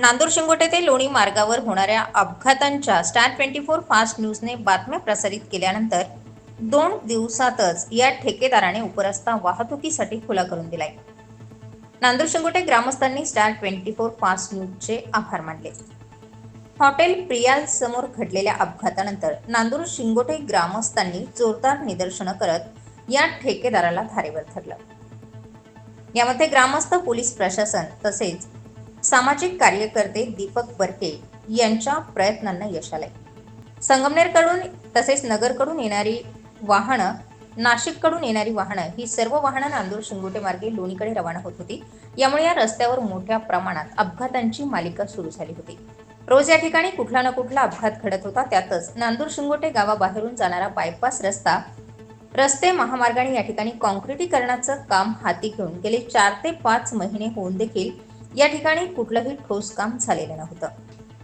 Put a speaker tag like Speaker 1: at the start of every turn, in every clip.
Speaker 1: नांदूर शिंगोटे ते लोणी मार्गावर होणाऱ्या अपघातांच्या स्टार ट्वेंटी फोर फास्ट न्यूजने बातम्या प्रसारित केल्यानंतर दोन दिवसातच या ठेकेदाराने उपरस्ता वाहतुकीसाठी खुला करून दिलाय. नांदूर शिंगोटे ग्रामस्थांनी स्टार ट्वेंटी फोर फास्ट न्यूजचे आभार मानले. हॉटेल प्रियाल समोर घडलेल्या अपघातानंतर नांदूर शिंगोटे ग्रामस्थांनी जोरदार निदर्शनं करत या ठेकेदाराला धारेवर धरलं. यामध्ये ग्रामस्थ पोलीस प्रशासन तसेच सामाजिक कार्यकर्ते दीपक बर्के यांच्या प्रयत्नांना यश आलंय. संगमनेरकडून तसेच नगरकडून येणारी वाहनं नाशिककडून येणारी वाहनं ही सर्व वाहनं नांदूर शिंगोटे मार्गे लोणीकडे रवाना होत होती. यामुळे या रस्त्यावर मोठ्या प्रमाणात अपघातांची मालिका सुरू झाली होती. रोज या ठिकाणी कुठला ना कुठला अपघात घडत होता त्यातच नांदूर शिंगोटे गावाबाहेरून जाणारा बायपास रस्ता रस्ते महामार्गाने या ठिकाणी काँक्रिटीकरणाचं काम हाती घेऊन गेले चार ते पाच महिने होऊन देखील या ठिकाणी कुठलंही ठोस काम झालेलं नव्हतं.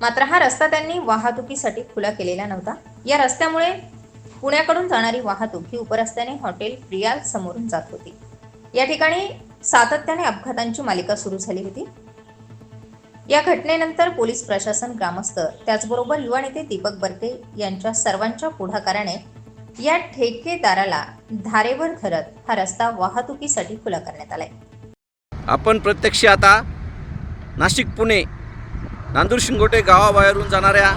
Speaker 1: मात्र हा रस्ता त्यांनी वाहतुकीसाठी खुला केलेला नव्हता. या रस्त्यामुळे पुण्याकडून जाणारी वाहतूक ही उपरस्त्याने हॉटेल प्रियाल समोरून जात होती. या ठिकाणी सातत्याने अपघातांची मालिका सुरू झाली होती. या घटनेनंतर पोलीस प्रशासन ग्रामस्थ त्याचबरोबर युवा नेते दीपक बर्के यांच्या सर्वांच्या पुढाकाराने या ठेकेदाराला धारेवर धरत हा रस्ता वाहतुकीसाठी खुला करण्यात आलाय.
Speaker 2: आपण प्रत्यक्ष आता नाशिक पुणे. नांदूर शिंगोटे गावाबाहेरून जाणाऱ्या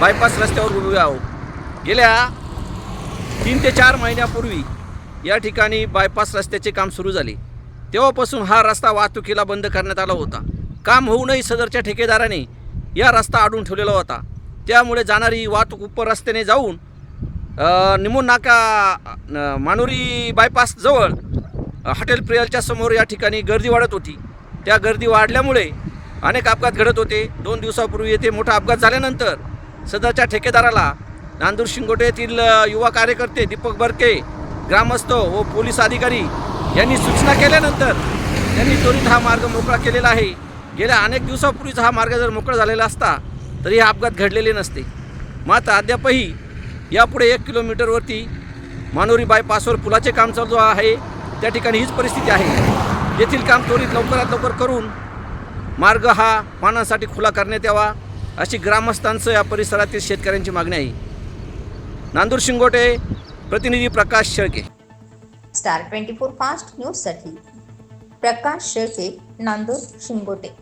Speaker 2: बायपास रस्त्यावर उभे आहोत. गेल्या तीन ते चार महिन्यापूर्वी या ठिकाणी बायपास रस्त्याचे काम सुरू झाले. तेव्हापासून हा रस्ता वाहतुकीला बंद करण्यात आला होता. काम होऊनही सदरच्या ठेकेदाराने या रस्ता अडून ठेवलेला होता. त्यामुळे जाणारी वाहतूक उपर रस्त्याने जाऊन अ, निमून नाका मानुरी बायपास जवळ हॉटेल प्रियलच्या समोर या ठिकाणी गर्दी वाढत होती. त्या गर्दी वाढल्यामुळे अनेक अपघात घडत होते. दोन दिवसापूर्वी येथे मोठा अपघात झाल्यानंतर सदरच्या ठेकेदाराला नांदूर शिंगोटे येथील युवा कार्यकर्ते दीपक बर्के ग्रामस्थ व पोलीस अधिकारी यांनी सूचना केल्यानंतर त्यांनी त्वरित हा मार्ग मोकळा केलेला आहे. गेल्या अनेक दिवसापूर्वीच हा मार्ग जर मोकळा झालेला असता तरी हे अपघात घडलेले नसते. मात्र अद्यापही यापुढे एक किलोमीटरवरती मानोरी बायपासवर पुलाचे काम चालू आहे. त्या ठिकाणी हीच परिस्थिती आहे. येथील काम त्वरित लवकरात लवकर करून मार्ग हा वाहनांसाठी खुला करण्यात यावा अशी ग्रामस्थांचं या परिसरातील शेतकऱ्यांची मागणी आहे. नांदूर शिंगोटे प्रतिनिधी Prakash Shelke.
Speaker 1: Star twenty four fast न्यूजसाठी प्रकाश शेळके नांदूर शिंगोटे.